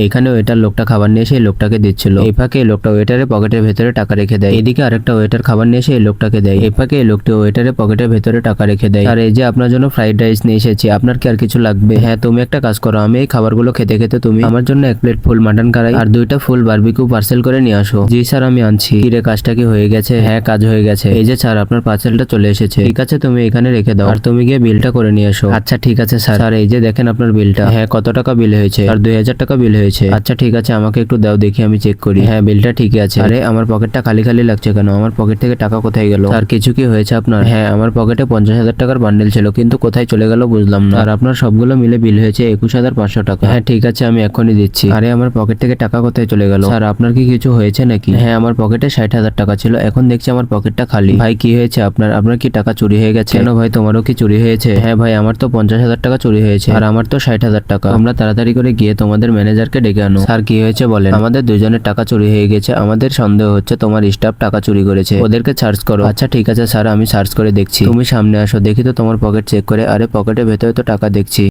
এইখানে ওয়েটার লোকটা খাবার নিয়ে এসে লোকটাকে দিচ্ছিল। এই ফাঁকে লোকটা ওয়েটারের পকেটের ভেতরে টাকা রেখে দেয়। এদিকে আরেকটা ওয়েটার খাবার নিয়ে এসে লোকটাকে দেয়। এই ফাঁকে লোকটি ওয়েটারের পকেটের ভেতরে টাকা রেখে দেয়। আর এই যে আপনার জন্য ফ্রাইড রাইস নিয়ে এসেছি, আপনার কি আর কিছু লাগবে? হ্যাঁ তুমি একটা কাজ করো, আমি এই খাবারগুলো খেতে খেতে তুমি আমার জন্য এক প্লেট ফুল মাটন কারাই আর দুইটা ফুল বারবিকিউ পার্সেল করে নিয়ে আসো। জি স্যার, আমি আনছি। কি রে কাজটা কি হয়ে গেছে? হ্যাঁ কাজ হয়ে গেছে। এই যে স্যার, আপনার পার্সেলটা চলে এসেছে। ঠিক আছে, তুমি এখানে রেখে দাও। আর তুমি গিয়ে বিলটা করে নিয়ে এসো। আচ্ছা ঠিক আছে স্যার। স্যার, এই যে দেখেন আপনার বিলটা। হ্যাঁ কত টাকা বিল হয়েছে? আর দুই হাজার টাকা বিল হয়েছে আচ্ছা ঠিক আছে আমাকে একটু দাও দেখি আমি চেক করি। হ্যাঁ বিলটা ঠিকই আছে। আরে আমার পকেটটা খালি খালি লাগছে কেন? আমার পকেট থেকে টাকা কোথায় গেল? আর কিছু কি হয়েছে আপনার? হ্যাঁ আমার পকেটে পঞ্চাশ হাজার টাকার বান্ডেল ছিল কিন্তু কোথায় চলে গেল বুঝলাম না। আর আপনার সবগুলো মিলে বিল হয়েছে একুশ হাজার পাঁচশো টাকা। হ্যাঁ ঠিক আছে আমি এখনই দিচ্ছি। আরে আমার পকেট থেকে টাকা কোথায় চলে গেল? স্যার আপনার কি কিছু হয়েছে নাকি? হ্যাঁ আমার পকেটে ষাট হাজার টাকা ছিল এখন দেখছি আমার পকেটটা খালি। ভাই কি হয়েছে আপনার? আপনার কি টাকা চুরি হয়ে গেছে? কেন ভাই তোমারও কি চুরি হয়েছে? হ্যাঁ ভাই আমার তো পঞ্চাশ হাজার টাকা চুরি হয়েছে। আর আমার তো ষাট হাজার টাকা। আমরা তাড়াতাড়ি করে গিয়ে তোমাদের ম্যানেজারকে ডেকে আনো। স্যার, কি হয়েছে বলেন? আমাদের দুজনের টাকা চুরি হয়ে গেছে। আমাদের সন্দেহ হচ্ছে তোমার স্টাফ টাকা চুরি করেছে। ওদেরকে সার্চ করো। আচ্ছা ঠিক আছে, স্যার, আমি সার্চ করে দেখছি। তুমি সামনে আসো। দেখি তো তোমার পকেট চেক করে। আরে, পকেটের ভেতরে তো টাকা দেখছি।